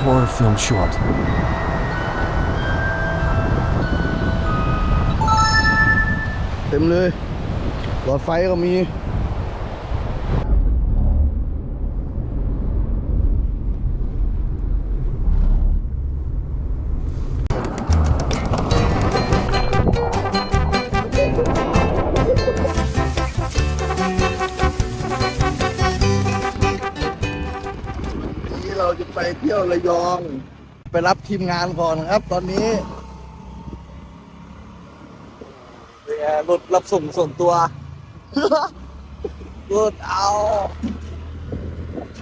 horror film short. เต็มเลย หลอดไฟก็มี เราจะไปเที่ยวระยอง ไปรับทีมงานก่อนครับ ตอนนี้เป็นไงรถรับส่งส่วนตัวรถเอา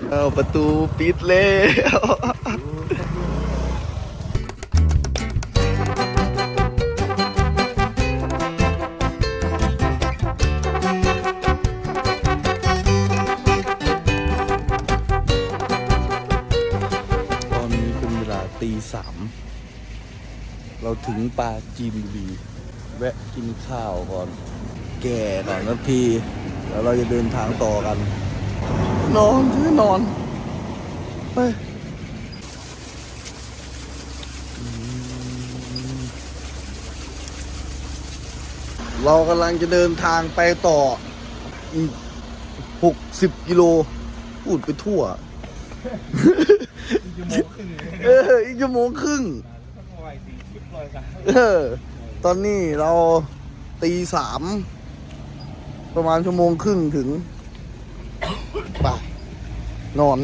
เอาประตูปิดแล้ว เราถึงปลาจีนบุรีแวะกินข้าวก่อน แก่ก่อนนะพี่แล้วเราจะเดินทางต่อกัน นอนที่นอน ไปเรากำลังจะเดินทางไปต่ออีกหกสิบกิโล พูดไปทั่ว เออ อีกชั่วโมงครึ่ง เออ ตอนนี้เราตีสามประมาณชั่วโมงครึ่งถึงไปนอน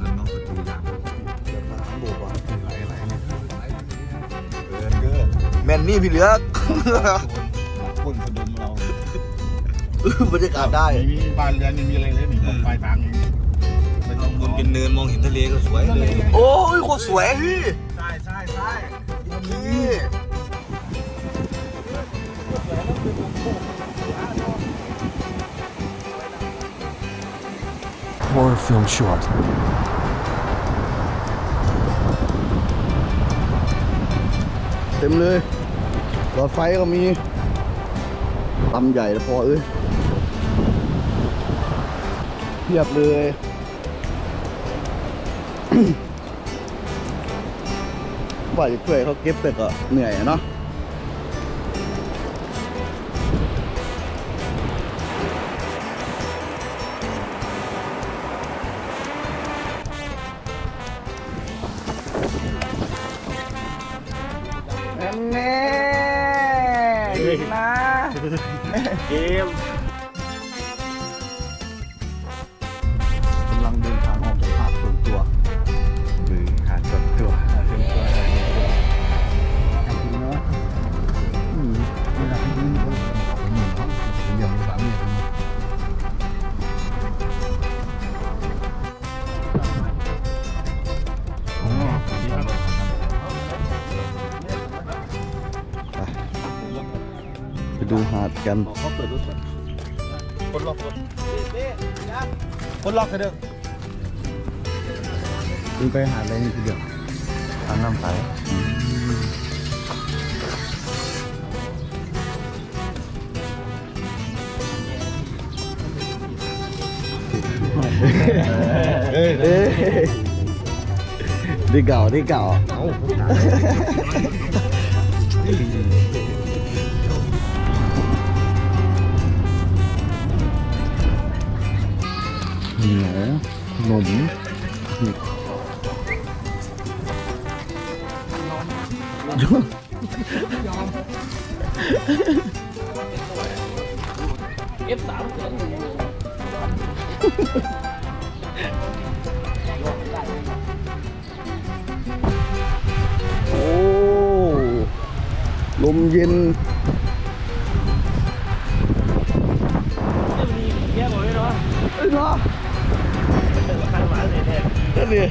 ด้านนอกประตูอย่างเดี๋ยวมาโบกว่าไหลไหลเลยเกินเกินแม่นนี่พี่เหลือพ่นสะดมเรา บรรยากาศได้ มีบ้านเรือนยังมีอะไรเลยนี่ตรงปลายทางนี่ไม่ต้องบนเป็นเนินมองเห็นทะเลก็สวยเลย โอ้ยโคตรสวยพี่ใช่ใช่ใช่นี่ Horror film short. เต็มเลยหลอดไฟก็มีลำใหญ่พอเอ้ย เทียบเลย ว่าจะช่วยเขาเก็บแต่ก็เหนื่อยอะเนาะ หาดกันเขาเปิดรถคนล็อกรถคนล็อกกันเด้อดูไปหาดอะไรนี่ทีเดียวทางน้ำใสเอ้ยได้เก่าได้เก่า หนียวหนมนี่โอ้ลมเย็นเยอะหมดเลยเนาะเอ้ยเนาะ นั่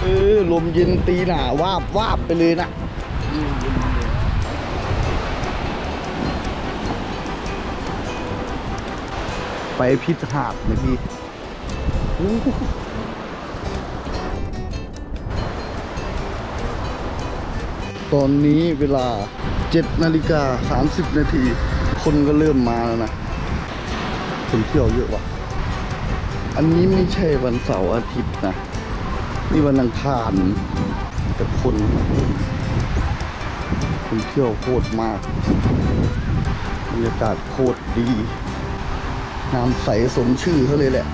เออลมเย็นตีหนาวาบวาบไปเลยนะไปพิษหาดเมื่อกี้อู้หูตอนนี้เวลา7นาฬิกา30นาที คนก็เริ่มมาแล้วนะคนเที่ยวเยอะว่ะ อันนี้ไม่ใช่วันเสาร์อาทิตย์นะ นี่วันอังคารแต่คนคนเที่ยวโคตรมากบรรยากาศโคตรดีน้ำใสสมชื่อเขาเลยแหละ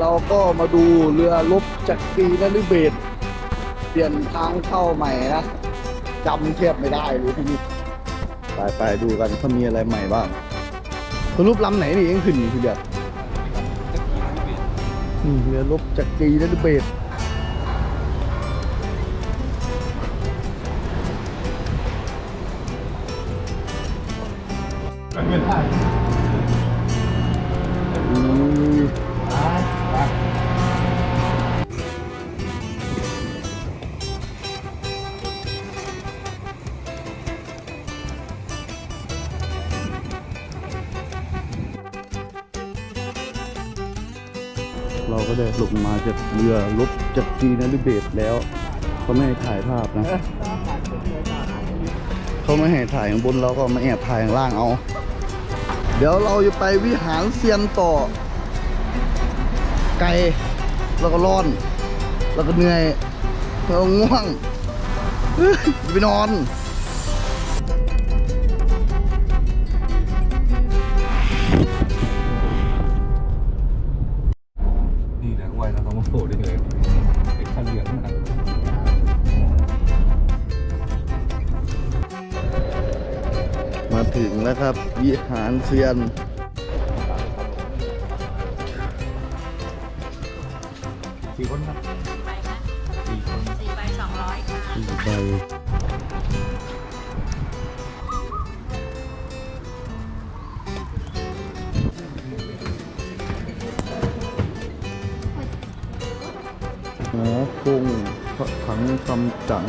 เราก็มาดูเรือลบจักรีนฤเบศเปลี่ยนทางเข้าใหม่นะจำเทียบไม่ได้เลยที่นี่ไปไปดูกันเขามีอะไรใหม่บ้างสรุปลำไหนนี่ยังขึ้นอยู่ทีเดียวนี่เรือลบจักรีนฤเบศรอื ลงมาจากเรือลบจากกีนฤเบศรแล้วเขาไม่ให้ถ่ายภาพนะเขาไม่ให้ถ่ายข้างบนเราก็มาแอบถ่ายข้างล่างเอา เดี๋ยวเราจะไปวิหารเซียนต่อ ไกลแล้วก็ร้อน แล้วก็เหนื่อยแล้วก็ง่วงไปนอน มาถึงแล้วครับ วิหารเซียน สี่คนครับสี่คนสี่ใบสองร้อยค่ะสี่ใบหอคงพระถังคำจัง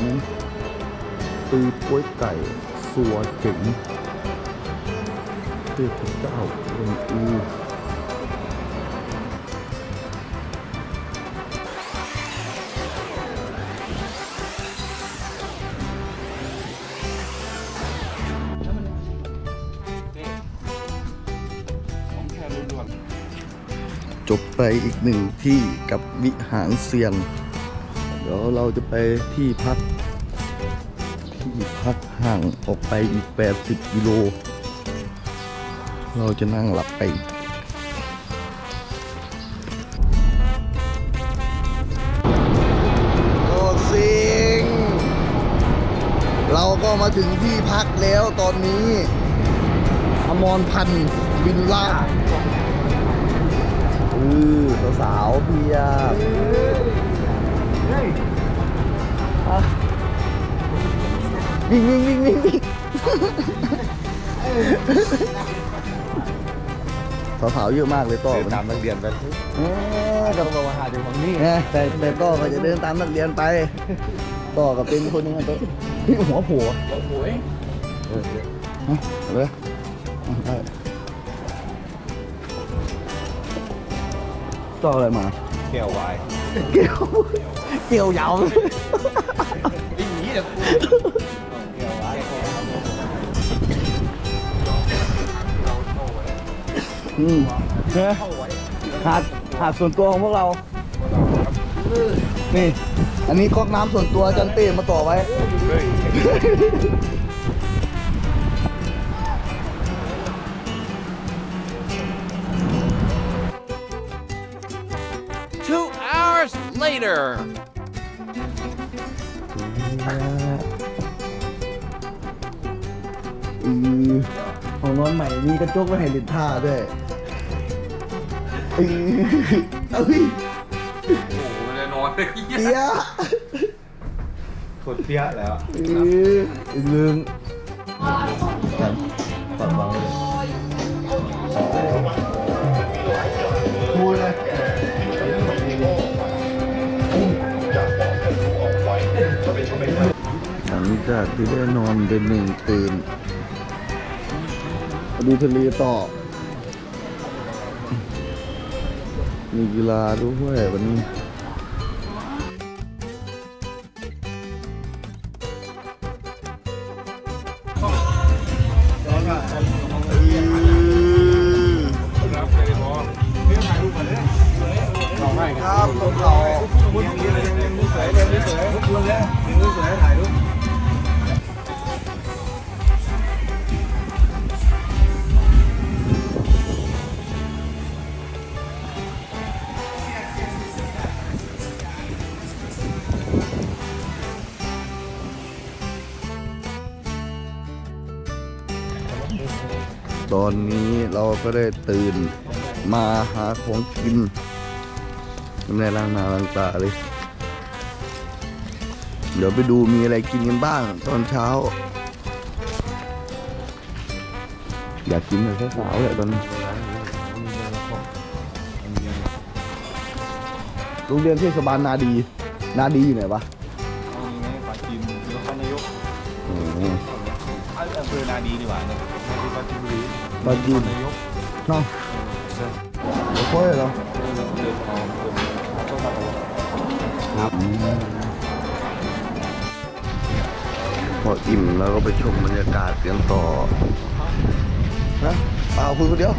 ตีป้วยไก่ สัวเจ๋ง เทพเจ้าเอ็นอูจบไปอีกหนึ่งที่กับวิหารเซียน เดี๋ยวเราจะไปที่พัก ที่พักห่างออกไปอีก 80 กิโล เราจะนั่งหลับไปโอ้สิง เราก็มาถึงที่พักแล้วตอนนี้ อมรพันธ์บินล่าอือสาวๆเพียบอะวิ่งวิ่งวิ่งวิ่งวิ่ง สาวๆเยอะมากเลยต่อเดินตามนักเรียนไปเอ๊ะต้องมาหาอยู่ของนี่เอ๊ะแต่แต่ต่อก็จะเดินตามนักเรียนไปต่อกับเป็นคนหนึงอะตัวพี่หัวโผัวโอ้ยเออเอาเอาเลยเอาได้ต่ออะไรมา แก้ววายเกี่ยวเกี่ยวยาววิ่งหนีเดี๋ยวแก้ อืมเฮ้ยหาดหาดส่วนตัวของพวกเรา นี่ อันนี้ก๊อกน้ำส่วนตัวอาจันเต้มาต่อไว้ Two hours later. อือ ของนอนใหม่มีกระจกไว้ให้ลินท่าด้วยเอ้ยเอ้ยโอ้โหไม่ได้นอนเลยเตี้ยกดเปี้ยแล้วเอ้ยอีกเรื่องกันปัดเบาเลยพูดเลยหลังจากที่ได้นอนเป็นหนึ่งตื่นมา ดูทะเลต่อ มีกีฬาด้วยวันนี้ ตอนนี้เราก็ได้ตื่นมาหาของกินไม่ได้ล้างหน้าล้างตาเลย เดี๋ยวไปดูมีอะไรกินกันบ้างตอนเช้า อยากกินแบบสาวๆเลยตอนนี้โรงเรียนเทศบาลนาดี นาดีอยู่ไหนวะ อำเภอนาดีดีกว่าเนี่ยที่ปาจีนบุรีปราจีน นายกเนาะโอ้โหเหรอเดินทางต้องมาครับพออิ่มแล้วก็ไปชมบรรยากาศกันต่อนะเปล่าคุยคนเดียว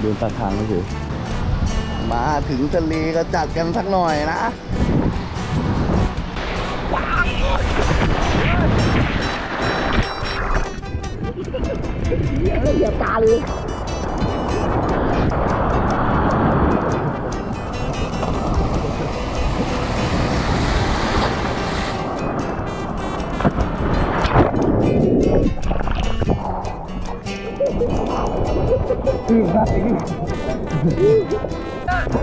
เดินตามทางก็คือ มาถึงทะเลก็จัดกันสักหน่อยนะวันนี้เรา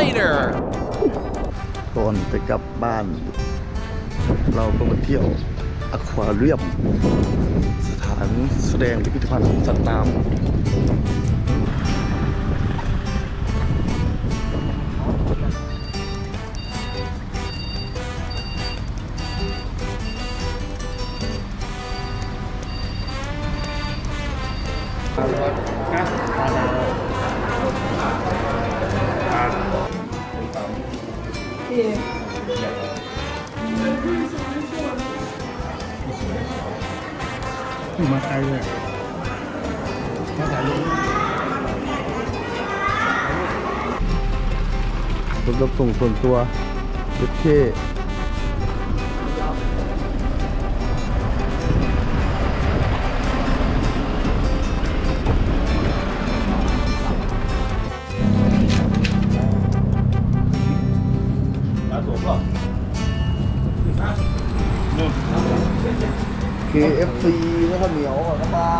later. ก่อนจะกลับบ้าน เราก็มาเที่ยวอควาเรียม สถานแสดงพิพิธภัณฑ์สัตว์น้ำ รถรับส่งส่วนตัวรถเท่เคเอฟซีแล้วก็เหนียวกับน้ำมัน